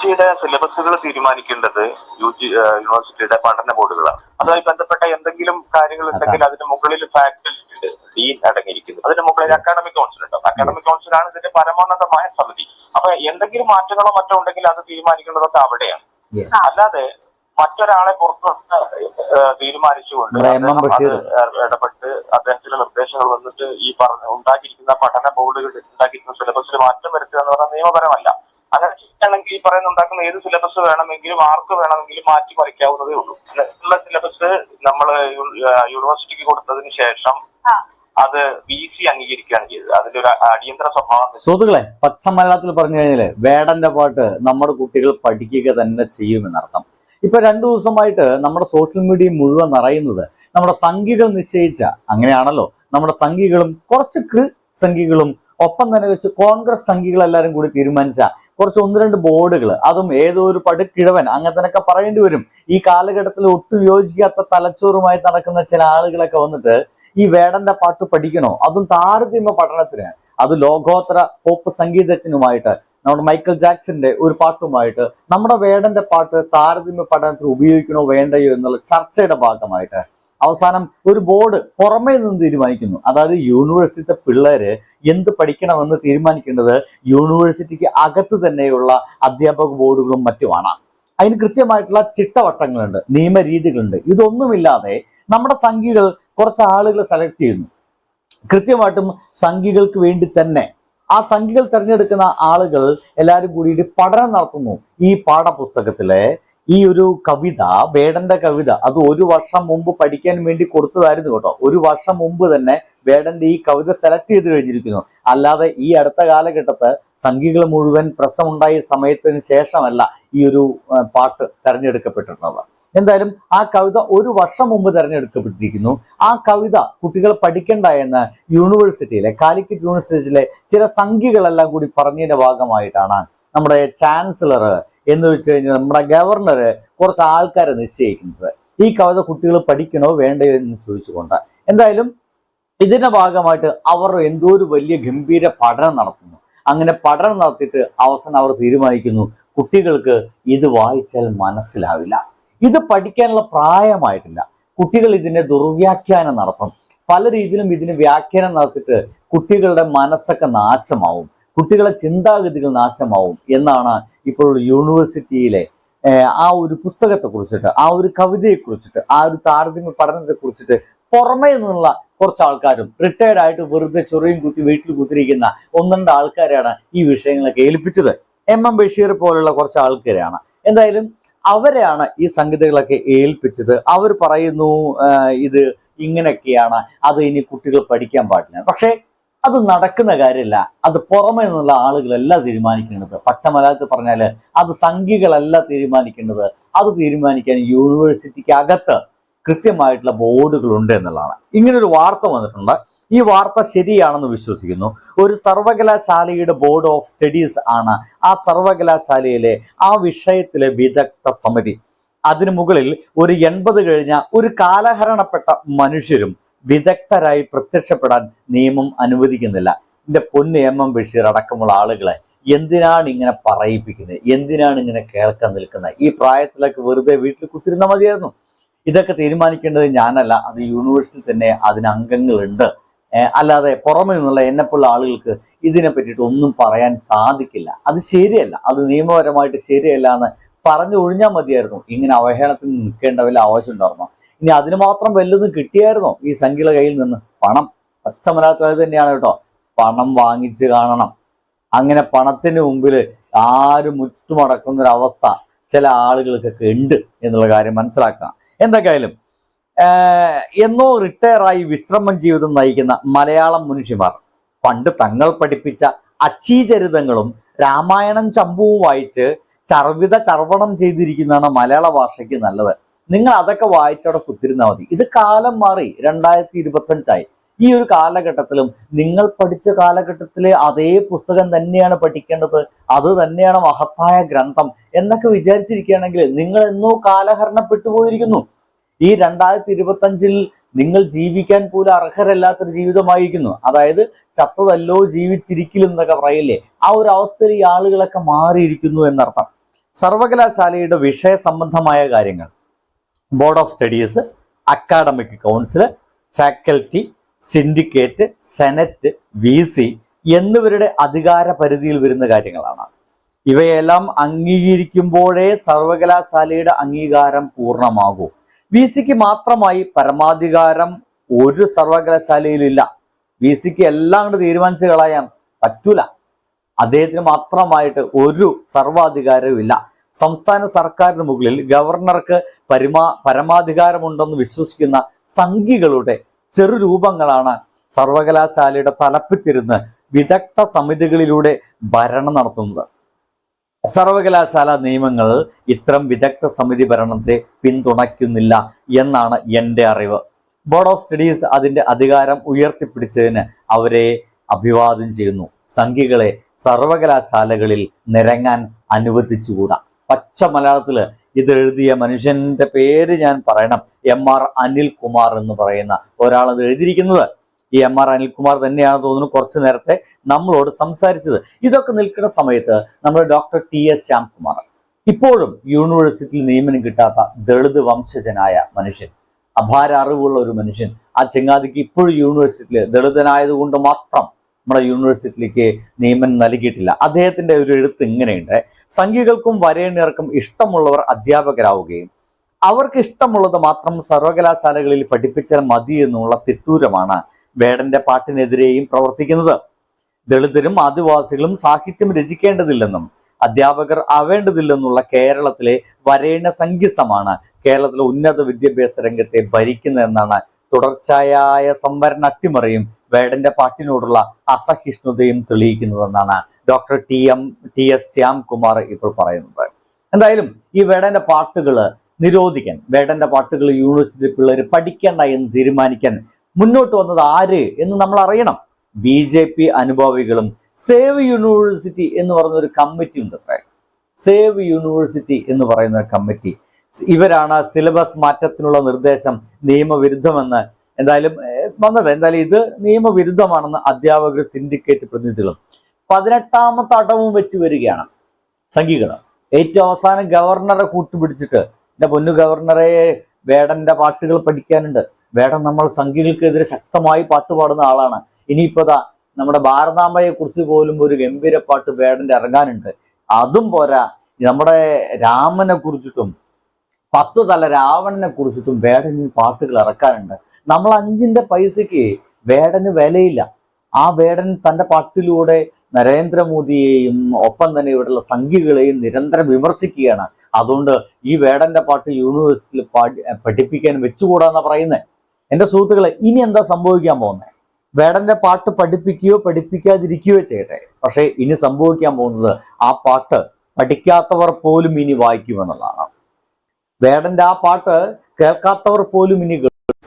യൂണിവേഴ്സിറ്റിയുടെ സിലബസുകൾ തീരുമാനിക്കേണ്ടത് U G യൂണിവേഴ്സിറ്റിയുടെ പഠന ബോർഡുകളാണ് അതുമായി ബന്ധപ്പെട്ട എന്തെങ്കിലും കാര്യങ്ങൾ ഉണ്ടെങ്കിൽ അതിന് മുകളിൽ ഫാക്കൽറ്റി ഉണ്ട് ഡീൻ അടങ്ങിയിരിക്കുന്നു. അതിന് മുകളിൽ അക്കാഡമിക് കൗൺസിൽ ഉണ്ടാവും അക്കാഡമിക് കൗൺസിലാണ് ഇതിന്റെ പരമോന്നതമായ സമിതി. അപ്പൊ എന്തെങ്കിലും മാറ്റങ്ങളോ മറ്റോ ഉണ്ടെങ്കിൽ അത് തീരുമാനിക്കേണ്ടതൊക്കെ അവിടെയാണ്. അല്ലാതെ മറ്റൊരാളെ പുറത്ത് തീരുമാനിച്ചുകൊണ്ട് എം എം അദ്ദേഹം ബഷീർ. അത് ഇടപെട്ട് അദ്ദേഹത്തിന്റെ നിർദ്ദേശങ്ങൾ വന്നിട്ട് ഈ പറഞ്ഞ ഉണ്ടാക്കിയിരിക്കുന്ന പഠന ബോർഡുകൾ ഉണ്ടാക്കിയിരിക്കുന്ന സിലബസിൽ മാറ്റം വരുത്തുക എന്ന് പറഞ്ഞാൽ നിയമപരമല്ല. അങ്ങനെ ചെയ്യുകയാണെങ്കിൽ ഈ പറയുന്ന ഉണ്ടാക്കുന്ന ഏത് സിലബസ് വേണമെങ്കിലും ആർക്ക് വേണമെങ്കിലും മാറ്റി മറിക്കാവുന്നതേ ഉള്ളൂ. ഉള്ള സിലബസ് നമ്മൾ യൂണിവേഴ്സിറ്റിക്ക് കൊടുത്തതിന് ശേഷം അത് വി സി അംഗീകരിക്കുകയാണ് ചെയ്തത്. അതിന്റെ ഒരു അടിയന്തര സ്വഭാവം സുഹൃത്തുക്കളെ പച്ച മലയാളത്തിൽ പറഞ്ഞു കഴിഞ്ഞാൽ വേടന്റെ പാട്ട് നമ്മുടെ കുട്ടികൾ പഠിക്കുക തന്നെ ചെയ്യുമെന്നർത്ഥം. ഇപ്പൊ രണ്ടു ദിവസമായിട്ട് നമ്മുടെ സോഷ്യൽ മീഡിയ മുഴുവൻ നിറയുന്നത് നമ്മുടെ സംഖ്യകൾ നിശ്ചയിച്ച അങ്ങനെയാണല്ലോ. നമ്മുടെ സംഖ്യകളും കുറച്ച് കൃ സംഖ്യകളും ഒപ്പം തന്നെ വെച്ച് കോൺഗ്രസ് സംഖ്യകൾ എല്ലാവരും കൂടി തീരുമാനിച്ച കുറച്ച് ഒന്ന് രണ്ട് ബോർഡുകൾ അതും ഏതോ ഒരു പടുക്കിഴവൻ അങ്ങനത്തെ പറയേണ്ടി വരും. ഈ കാലഘട്ടത്തിൽ ഒട്ടും യോജിക്കാത്ത തലച്ചോറുമായി നടക്കുന്ന ചില ആളുകളൊക്കെ വന്നിട്ട് ഈ വേടന്റെ പാട്ട് പഠിക്കണോ? അതും താരതമ്യ പഠനത്തിന്. അത് ലോകോത്തര പോപ്പ് സംഗീതത്തിനുമായിട്ട് നമ്മുടെ മൈക്കൽ ജാക്സന്റെ ഒരു പാട്ടുമായിട്ട് നമ്മുടെ വേടന്റെ പാട്ട് താരതമ്യ പഠനത്തിൽ ഉപയോഗിക്കണോ വേണ്ടയോ എന്നുള്ള ചർച്ചയുടെ ഭാഗമായിട്ട് അവസാനം ഒരു ബോർഡ് പുറമേ നിന്ന് തീരുമാനിക്കുന്നു. അതായത് യൂണിവേഴ്സിറ്റിയിലെ പിള്ളേര് എന്ത് പഠിക്കണമെന്ന് തീരുമാനിക്കേണ്ടത് യൂണിവേഴ്സിറ്റിക്ക് അകത്ത് തന്നെയുള്ള അധ്യാപക ബോർഡുകളും മറ്റുമാണ്. അതിന് കൃത്യമായിട്ടുള്ള ചിട്ടവട്ടങ്ങളുണ്ട് നിയമരീതികളുണ്ട്. ഇതൊന്നുമില്ലാതെ നമ്മുടെ സംഖ്യകൾ കുറച്ച് ആളുകൾ സെലക്ട് ചെയ്യുന്നു. കൃത്യമായിട്ടും സംഖ്യകൾക്ക് വേണ്ടി തന്നെ ആ സംഖ്യകൾ തിരഞ്ഞെടുക്കുന്ന ആളുകൾ എല്ലാവരും കൂടിയിട്ട് പഠനം നടത്തുന്നു. ഈ പാഠപുസ്തകത്തിലെ ഈ ഒരു കവിത വേടന്റെ കവിത അത് ഒരു വർഷം മുമ്പ് പഠിക്കാൻ വേണ്ടി കൊടുത്തതായിരുന്നു കേട്ടോ. ഒരു വർഷം മുമ്പ് തന്നെ വേടന്റെ ഈ കവിത സെലക്ട് ചെയ്ത് കഴിഞ്ഞിരിക്കുന്നു. അല്ലാതെ ഈ അടുത്ത കാലഘട്ടത്ത് സംഖ്യകൾ മുഴുവൻ പ്രശ്നമുണ്ടായ സമയത്തിന് ശേഷമല്ല ഈ ഒരു പാട്ട് തെരഞ്ഞെടുക്കപ്പെട്ടിട്ടുള്ളത് എന്തായാലും ആ കവിത ഒരു വർഷം മുമ്പ് തിരഞ്ഞെടുക്കപ്പെട്ടിരിക്കുന്നു. ആ കവിത കുട്ടികൾ പഠിക്കണ്ട എന്ന് യൂണിവേഴ്സിറ്റിയിലെ കാലിക്കറ്റ് യൂണിവേഴ്സിറ്റിയിലെ ചില സംഖ്യകളെല്ലാം കൂടി പറഞ്ഞതിന്റെ ഭാഗമായിട്ടാണ് നമ്മുടെ ചാൻസലർ എന്ന് വെച്ച് കഴിഞ്ഞാൽ നമ്മുടെ ഗവർണർ കുറച്ച് ആൾക്കാരെ നിശ്ചയിക്കുന്നത്. ഈ കവിത കുട്ടികൾ പഠിക്കണോ വേണ്ടയോ എന്ന് ചോദിച്ചുകൊണ്ട്. എന്തായാലും ഇതിന്റെ ഭാഗമായിട്ട് അവർ എന്തോ ഒരു വലിയ ഗംഭീര പഠനം നടത്തുന്നു. അങ്ങനെ പഠനം നടത്തിയിട്ട് അവസാനം അവർ തീരുമാനിക്കുന്നു കുട്ടികൾക്ക് ഇത് വായിച്ചാൽ മനസ്സിലാവില്ല. ഇത് പഠിക്കാനുള്ള പ്രായമായിട്ടില്ല. കുട്ടികൾ ഇതിനെ ദുർവ്യാഖ്യാനം നടത്തും പല രീതിയിലും ഇതിന് വ്യാഖ്യാനം നടത്തിയിട്ട് കുട്ടികളുടെ മനസ്സൊക്കെ നാശമാവും. കുട്ടികളെ ചിന്താഗതികൾ നാശമാവും എന്നാണ് ഇപ്പോൾ യൂണിവേഴ്സിറ്റിയിലെ ആ ഒരു പുസ്തകത്തെ കുറിച്ചിട്ട് ആ ഒരു കവിതയെ കുറിച്ചിട്ട് ആ ഒരു താരതമ്യ പഠനത്തെ കുറിച്ചിട്ട് പുറമേ നിന്നുള്ള കുറച്ച് ആൾക്കാരും റിട്ടയർഡ് ആയിട്ട് വെറുതെ ചൊറിയും കുത്തി വീട്ടിൽ കുത്തിരിക്കുന്ന ഒന്നുണ്ട് ആൾക്കാരാണ് ഈ വിഷയങ്ങളൊക്കെ ഏൽപ്പിച്ചത്. എം എം ബഷീർ പോലുള്ള കുറച്ച് ആൾക്കാരാണ് എന്തായാലും അവരെയാണ് ഈ സംഗതികളൊക്കെ ഏൽപ്പിച്ചത്. അവർ പറയുന്നു ഇത് ഇങ്ങനെയൊക്കെയാണ്. അത് ഇനി കുട്ടികൾ പഠിക്കാൻ പാടില്ല. പക്ഷേ അത് നടക്കുന്ന കാര്യമല്ല. അത് പുറമേ നിന്നുള്ള ആളുകളല്ല തീരുമാനിക്കേണ്ടത്. പച്ചമലയാളത്തിൽ പറഞ്ഞാൽ അത് സംഖ്യകളല്ല തീരുമാനിക്കേണ്ടത്. അത് തീരുമാനിക്കാൻ യൂണിവേഴ്സിറ്റിക്ക് അകത്ത് കൃത്യമായിട്ടുള്ള ബോർഡുകൾ ഉണ്ട് എന്നുള്ളതാണ്. ഇങ്ങനെ ഒരു വാർത്ത വന്നിട്ടുണ്ട്. ഈ വാർത്ത ശരിയാണെന്ന് വിശ്വസിക്കുന്നു. ഒരു സർവകലാശാലയുടെ ബോർഡ് ഓഫ് സ്റ്റഡീസ് ആണ് ആ സർവകലാശാലയിലെ ആ വിഷയത്തിലെ വിദഗ്ധ സമിതി. അതിനു മുകളിൽ ഒരു എൺപത് കഴിഞ്ഞ ഒരു കാലഹരണപ്പെട്ട മനുഷ്യരും വിദഗ്ധരായി പ്രത്യക്ഷപ്പെടാൻ നിയമം അനുവദിക്കുന്നില്ല. എന്റെ പൊന്ന് എം എം ബഷീർ അടക്കമുള്ള ആളുകളെ എന്തിനാണ് ഇങ്ങനെ പറയിപ്പിക്കുന്നത്? എന്തിനാണ് ഇങ്ങനെ കേൾക്കാൻ നിൽക്കുന്നത്? ഈ പ്രായത്തിലൊക്കെ വെറുതെ വീട്ടിൽ കുത്തിരുന്നാൽ മതിയായിരുന്നു. ഇതൊക്കെ തീരുമാനിക്കേണ്ടത് ഞാനല്ല അത് യൂണിവേഴ്സിൽ തന്നെ അതിന് അംഗങ്ങളുണ്ട്. അല്ലാതെ പുറമെ നിന്നുള്ള എന്നെപ്പോലുള്ള ആളുകൾക്ക് ഇതിനെ പറ്റിയിട്ട് ഒന്നും പറയാൻ സാധിക്കില്ല. അത് ശരിയല്ല. അത് നിയമപരമായിട്ട് ശരിയല്ല എന്ന് പറഞ്ഞു ഒഴിഞ്ഞാൽ മതിയായിരുന്നു. ഇങ്ങനെ അവഹേളത്തിൽ നിൽക്കേണ്ട വല്ല ആവശ്യം ഉണ്ടായിരുന്നോ? ഇനി അതിന് മാത്രം വല്ലതും കിട്ടിയായിരുന്നോ? ഈ സംഖ്യയുടെ കയ്യിൽ നിന്ന് പണം? പച്ച തന്നെയാണ് കേട്ടോ. പണം വാങ്ങിച്ച് കാണണം. അങ്ങനെ പണത്തിന് മുമ്പിൽ ആരും മുറ്റുമടക്കുന്നൊരവസ്ഥ ചില ആളുകൾക്കൊക്കെ ഉണ്ട് എന്നുള്ള കാര്യം മനസ്സിലാക്കണം എന്തൊക്കെയായാലും എന്നോ റിട്ടയർ ആയി വിശ്രമം ജീവിതം നയിക്കുന്ന മലയാളം മനുഷ്യന്മാർ പണ്ട് തങ്ങൾ പഠിപ്പിച്ച അച്ചീചരിതങ്ങളും രാമായണം ചമ്പുവും വായിച്ച് ചർവിത ചർവണം ചെയ്തിരിക്കുന്നതാണ് മലയാള ഭാഷയ്ക്ക് നല്ലത്. നിങ്ങൾ അതൊക്കെ വായിച്ചവിടെ കുത്തിരുന്നാൽ മതി. ഇത് കാലം മാറി രണ്ടായിരത്തി ഇരുപത്തഞ്ചായി. ഈ ഒരു കാലഘട്ടത്തിലും നിങ്ങൾ പഠിച്ച കാലഘട്ടത്തിലെ അതേ പുസ്തകം തന്നെയാണ് പഠിക്കേണ്ടത് അത് തന്നെയാണ് മഹത്തായ ഗ്രന്ഥം എന്നൊക്കെ വിചാരിച്ചിരിക്കുകയാണെങ്കിൽ നിങ്ങൾ എന്നോ കാലഹരണപ്പെട്ടു പോയിരിക്കുന്നു. ഈ രണ്ടായിരത്തി ഇരുപത്തഞ്ചിൽ നിങ്ങൾ ജീവിക്കാൻ പോലും അർഹരല്ലാത്തൊരു ജീവിതമായിരിക്കുന്നു. അതായത് ചത്തതല്ലോ ജീവിച്ചിരിക്കലും എന്നൊക്കെ പറയില്ലേ? ആ ഒരു അവസ്ഥയിൽ ഈ ആളുകളൊക്കെ മാറിയിരിക്കുന്നു എന്നർത്ഥം. സർവകലാശാലയുടെ വിഷയ സംബന്ധമായ കാര്യങ്ങൾ. Board of studies academic council faculty syndicate senate V C എന്നിവരുടെ അധികാര പരിധിയിൽ വരുന്ന കാര്യങ്ങളാണ്. ഇവയെല്ലാം അംഗീകരിക്കുമ്പോഴേ സർവകലാശാലയുടെ അംഗീകാരം പൂർണമാകൂ. വി സിക്ക് മാത്രമായി പരമാധികാരം ഒരു സർവകലാശാലയിലില്ല. വി സിക്ക് എല്ലാം കൊണ്ട് തീരുമാനിച്ചു കളയാൻ പറ്റൂല. അദ്ദേഹത്തിന് മാത്രമായിട്ട് ഒരു സർവാധികാരവും ഇല്ല സംസ്ഥാന സർക്കാരിന് മുകളിൽ ഗവർണർക്ക് പരിമാ പരമാധികാരമുണ്ടെന്ന് വിശ്വസിക്കുന്ന സംഘികളുടെ ചെറുരൂപങ്ങളാണ് സർവകലാശാലയുടെ തലപ്പത്തിരുന്ന് വിദഗ്ധ സമിതികളിലൂടെ ഭരണം നടത്തുന്നത്. സർവകലാശാല നിയമങ്ങൾ ഇത്തരം വിദഗ്ധ സമിതി ഭരണത്തെ പിന്തുണയ്ക്കുന്നില്ല എന്നാണ് എന്റെ അറിവ്. ബോർഡ് ഓഫ് സ്റ്റഡീസ് അതിന്റെ അധികാരം ഉയർത്തിപ്പിടിച്ചതിന് അവരെ അഭിവാദ്യം ചെയ്യുന്നു. സംഘികളെ സർവകലാശാലകളിൽ നിരങ്ങാൻ അനുവദിച്ചുകൂടാ. പച്ച മലയാളത്തിൽ ഇത് എഴുതിയ മനുഷ്യന്റെ പേര് ഞാൻ പറയണം. എം ആർ അനിൽകുമാർ എന്ന് പറയുന്ന ഒരാൾ അത് എഴുതിയിരിക്കുന്നത്. ഈ എം ആർ അനിൽകുമാർ തന്നെയാണ് തോന്നുന്നു കുറച്ചു നേരത്തെ നമ്മളോട് സംസാരിച്ചത്. ഇതൊക്കെ നിൽക്കുന്ന സമയത്ത് നമ്മുടെ ഡോക്ടർ ടി എസ് ശ്യാംകുമാർ ഇപ്പോഴും യൂണിവേഴ്സിറ്റിയിൽ നിയമനം കിട്ടാത്ത ദളിത് വംശജനായ മനുഷ്യൻ അപാര അറിവുള്ള ഒരു മനുഷ്യൻ ആ ചെങ്ങാതിക്ക് ഇപ്പോഴും യൂണിവേഴ്സിറ്റിയിൽ ദളിതനായതുകൊണ്ട് മാത്രം നമ്മുടെ യൂണിവേഴ്സിറ്റിയിലേക്ക് നിയമനം നൽകിയിട്ടില്ല. അദ്ദേഹത്തിന്റെ ഒരു എഴുത്ത് ഇങ്ങനെയുണ്ട്. സംഖ്യകൾക്കും വരേണ്യർക്കും ഇഷ്ടമുള്ളവർ അധ്യാപകരാവുകയും അവർക്ക് ഇഷ്ടമുള്ളത് മാത്രം സർവകലാശാലകളിൽ പഠിപ്പിച്ചാൽ മതി എന്നുള്ള തിട്ടൂരമാണ് വേടന്റെ പാട്ടിനെതിരെയും പ്രവർത്തിക്കുന്നത്. ദളിതരും ആദിവാസികളും സാഹിത്യം രചിക്കേണ്ടതില്ലെന്നും അധ്യാപകർ ആവേണ്ടതില്ലെന്നുള്ള കേരളത്തിലെ വരേണ്യ സംഗീസമാണ് കേരളത്തിലെ ഉന്നത വിദ്യാഭ്യാസ രംഗത്തെ ഭരിക്കുന്നതെന്നാണ് തുടർച്ചയായ സംവരണ അട്ടിമറിയും വേടന്റെ പാട്ടിനോടുള്ള അസഹിഷ്ണുതയും തെളിയിക്കുന്നതെന്നാണ് doctor T M T S Shyamkumar ഇപ്പോൾ പറയുന്നത്. എന്തായാലും ഈ വേടന്റെ പാട്ടുകൾ നിരോധിക്കാൻ വേടന്റെ പാട്ടുകൾ യൂണിവേഴ്സിറ്റി പിള്ളേർ പഠിക്കേണ്ട എന്ന് തീരുമാനിക്കാൻ മുന്നോട്ട് വന്നത് ആര് എന്ന് നമ്മൾ അറിയണം. ബി ജെ പി അനുഭാവികളും സേവ് യൂണിവേഴ്സിറ്റി എന്ന് പറയുന്ന ഒരു കമ്മിറ്റി ഉണ്ട് സേവ് യൂണിവേഴ്സിറ്റി എന്ന് പറയുന്ന കമ്മിറ്റി ഇവരാണ് സിലബസ് മാറ്റത്തിനുള്ള നിർദ്ദേശം നിയമവിരുദ്ധമെന്ന്. എന്തായാലും വന്നത് എന്തായാലും ഇത് നിയമവിരുദ്ധമാണെന്ന് അധ്യാപകർ സിൻഡിക്കേറ്റ് പ്രതിനിധികളും. പതിനെട്ടാമത്തെ അടവും വെച്ച് വരികയാണ് സംഘികൾ ഏറ്റവും അവസാനം ഗവർണറെ കൂട്ടുപിടിച്ചിട്ട് എന്റെ പൊന്നു ഗവർണറെ വേടന്റെ പാട്ടുകൾ പഠിക്കാനുണ്ട്. വേടൻ നമ്മൾ സംഘികൾക്കെതിരെ ശക്തമായി പാട്ട് പാടുന്ന ആളാണ്. ഇനിയിപ്പോ ദാ നമ്മുടെ ഭാരതാംബയെ കുറിച്ച് പോലും ഒരു ഗംഭീര പാട്ട് വേടന്റെ ഇറങ്ങാനുണ്ട്. അതും പോരാ. നമ്മുടെ രാമനെ കുറിച്ചിട്ടും പത്ത് തല രാവണനെ കുറിച്ചിട്ടും വേടന് പാട്ടുകൾ ഇറക്കാനുണ്ട്. നമ്മൾ അഞ്ചിന്റെ പൈസയ്ക്ക് വേടന് വിലയില്ല. ആ വേടൻ തന്റെ പാട്ടിലൂടെ നരേന്ദ്രമോദിയെയും ഒപ്പം തന്നെ ഇവിടെയുള്ള സംഘികളെയും നിരന്തരം വിമർശിക്കുകയാണ്. അതുകൊണ്ട് ഈ വേടന്റെ പാട്ട് യൂണിവേഴ്സിറ്റിയിൽ പാടി പഠിപ്പിക്കാൻ വെച്ചുകൂടാന്നാ പറയുന്നത് എന്റെ സുഹൃത്തുക്കളെ ഇനി എന്താ സംഭവിക്കാൻ പോകുന്നത് വേടന്റെ പാട്ട് പഠിപ്പിക്കുകയോ പഠിപ്പിക്കാതിരിക്കുകയോ ചെയ്യട്ടെ. പക്ഷേ ഇനി സംഭവിക്കാൻ പോകുന്നത് ആ പാട്ട് പഠിക്കാത്തവർ പോലും ഇനി വായിക്കുമെന്നുള്ളതാണ്. വേടന്റെ ആ പാട്ട് കേൾക്കാത്തവർ പോലും ഇനി.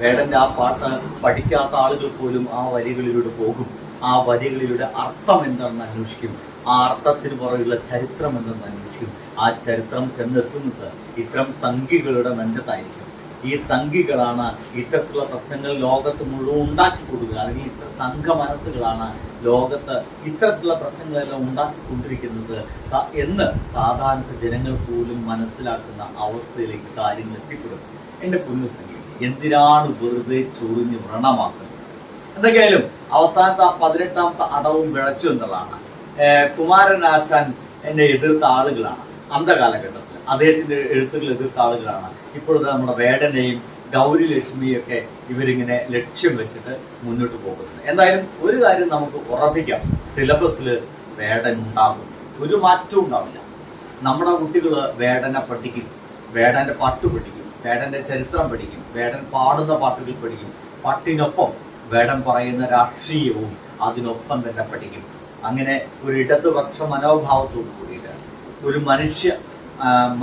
വേടന്റെ ആ പാട്ട് പഠിക്കാത്ത ആളുകൾ പോലും ആ വരികളിലൂടെ പോകും. ആ വരികളിലൂടെ അർത്ഥം എന്താണെന്ന് അന്വേഷിക്കും. ആ അർത്ഥത്തിന് പുറകിലുള്ള ചരിത്രം എന്തെന്ന് അന്വേഷിക്കും. ആ ചരിത്രം ചെന്നെത്തുന്നത് ഇത്തരം സംഖ്യകളുടെ നെഞ്ചത്തായിരിക്കും. ഈ സംഘികളാണ് ഇത്തരത്തിലുള്ള പ്രശ്നങ്ങൾ ലോകത്ത് മുഴുവൻ ഉണ്ടാക്കി കൊടുക്കുക അല്ലെങ്കിൽ ഇത്ര സംഘ മനസ്സുകളാണ് ലോകത്ത് ഇത്തരത്തിലുള്ള പ്രശ്നങ്ങളെല്ലാം ഉണ്ടാക്കിക്കൊണ്ടിരിക്കുന്നത്. എന്ന് സാധാരണ ജനങ്ങൾ പോലും മനസ്സിലാക്കുന്ന അവസ്ഥയിലേക്ക് കാര്യങ്ങൾ എത്തിപ്പെടും. എന്റെ പൊന്നു സംഖ്യ എന്തിനാണ് വെറുതെ ചൊറിഞ്ഞ് വ്രണമാക്കുന്നത്? എന്തൊക്കെയായാലും അവസാനത്തെ ആ പതിനെട്ടാമത്തെ അടവും വിളച്ചു എന്നുള്ളതാണ്. കുമാരനാശാൻ എന്നെ എതിർത്ത ആളുകളാണ്. അന്ധകാലഘട്ടത്തിൽ. അദ്ദേഹത്തിന്റെ എഴുത്തുകൾ എതിർത്ത ആളുകളാണ്. ഇപ്പോഴത്തെ നമ്മുടെ വേടനെയും ഗൗരി ലക്ഷ്മിയും ഒക്കെ ഇവരിങ്ങനെ ലക്ഷ്യം വെച്ചിട്ട് മുന്നോട്ട് പോകുന്നത്. എന്തായാലും ഒരു കാര്യം നമുക്ക് ഉറപ്പിക്കാം. സിലബസിൽ വേടൻ ഉണ്ടാകും. ഒരു മാറ്റവും ഉണ്ടാവില്ല. നമ്മുടെ കുട്ടികൾ വേടനെ പഠിക്കും. വേടന്റെ പാട്ട് പഠിക്കും. വേടന്റെ ചരിത്രം പഠിക്കും. വേടൻ പാടുന്ന പാട്ടുകൾ പഠിക്കും. പാട്ടിനൊപ്പം വേടൻ പറയുന്ന രാഷ്ട്രീയവും അതിനൊപ്പം തന്നെ പഠിക്കും. അങ്ങനെ ഒരു ഇടതുപക്ഷ മനോഭാവത്തോടു കൂടിയിട്ട് ഒരു മനുഷ്യ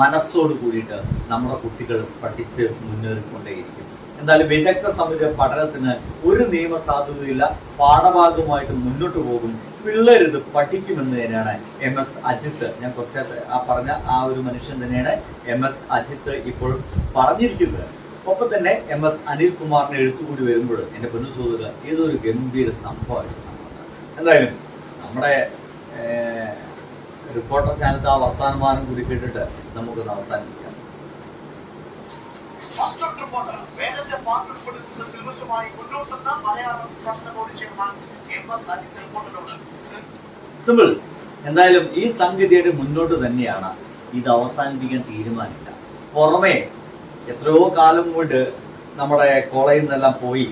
മനസ്സോട് കൂടിയിട്ട് നമ്മുടെ കുട്ടികൾ പഠിച്ച് മുന്നേറിക്കൊണ്ടേയിരിക്കും. എന്തായാലും വിദഗ്ധ സമിതി പഠനത്തിന് ഒരു നിയമ സാധുതയില്ല പാഠഭാഗമായിട്ട് മുന്നോട്ട് പോകും. പിള്ളേരിത് പഠിക്കുമെന്ന് തന്നെയാണ് എം എസ് അജിത്ത്. ഞാൻ കുറച്ച് ആ പറഞ്ഞ ആ ഒരു മനുഷ്യൻ തന്നെയാണ് എം എസ് അജിത്ത് ഇപ്പോൾ പറഞ്ഞിരിക്കുന്നത്. ഒപ്പം തന്നെ എം എസ് അനിൽകുമാറിനെ എഴുത്തുകൂടി വരുമ്പോൾ എന്റെ പൊന്നു സഹോദര ഏതൊരു ഗംഭീര സംഭവമായിട്ട് എന്തായാലും നമ്മുടെ റിപ്പോർട്ടർ ചാനലത്ത് ആ വർത്തമാനം കൂടി കേട്ടിട്ട് നമുക്കൊന്ന് അവസാനിപ്പിക്കാം. മാസ്റ്റർ റിപ്പോർട്ടർ വേഗത്തെ പാട്ട് ഉൾപ്പെടുത്തുന്ന സിലബസുമായി മുന്നോട്ടെന്ന മലയാളം ചട്ട board chairman M S Ajith റിപ്പോർട്ടറോട് simple എന്തായാലും ഈ സംഗതിയുടെ മുന്നോട്ട് തന്നെയാണ് ഇത് അവസാനിപ്പിക്കാൻ തീരുമാനമില്ല പുറമേ എത്രയോ കാലം കൊണ്ട് നമ്മുടെ കോളേജിൽ നിന്നെല്ലാം പോയി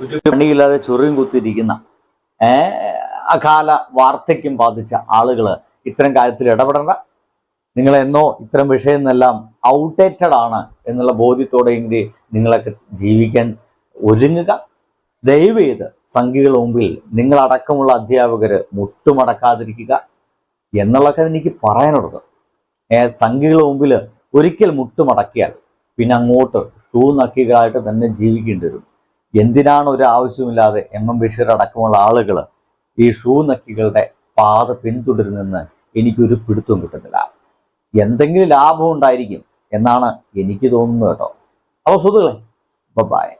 ഒരു പണിയില്ലാതെ ചൊറിയും കുത്തിയിരിക്കുന്ന ഏഹ് അകാല വാർദ്ധക്യം ബാധിച്ച ആളുകൾ ഇത്തരം കാര്യത്തിൽ ഇടപെടേണ്ട. നിങ്ങൾ എന്നോ ഇത്തരം വിഷയം ഔട്ട്ഡേറ്റഡ് ആണ് എന്നുള്ള ബോധ്യത്തോടെയെങ്കിൽ നിങ്ങളൊക്കെ ജീവിക്കാൻ ഒരുങ്ങുക. ദയവ് ചെയ്ത് സംഖ്യകൾ മുമ്പിൽ നിങ്ങളടക്കമുള്ള അധ്യാപകർ മുട്ടുമടക്കാതിരിക്കുക എന്നുള്ളതൊക്കെ എനിക്ക് പറയാനുള്ളത്. സംഖ്യകൾ മുമ്പിൽ ഒരിക്കൽ മുട്ടുമടക്കിയാൽ പിന്നെ അങ്ങോട്ട് ഷൂ നക്കികളായിട്ട് തന്നെ ജീവിക്കേണ്ടി വരും. എന്തിനാണ് ഒരു ആവശ്യമില്ലാതെ എം എം ബഷീർ അടക്കമുള്ള ആളുകൾ ഈ ഷൂ നക്കികളുടെ പാത പിന്തുടരുന്നെന്ന് എനിക്കൊരു പിടുത്തവും കിട്ടുന്നില്ല. എന്തെങ്കിലും ലാഭം ഉണ്ടായിരിക്കും എന്നാണ് എനിക്ക് തോന്നുന്നത് കേട്ടോ. അപ്പോൾ സുഹൃത്തുക്കളെ ബൈ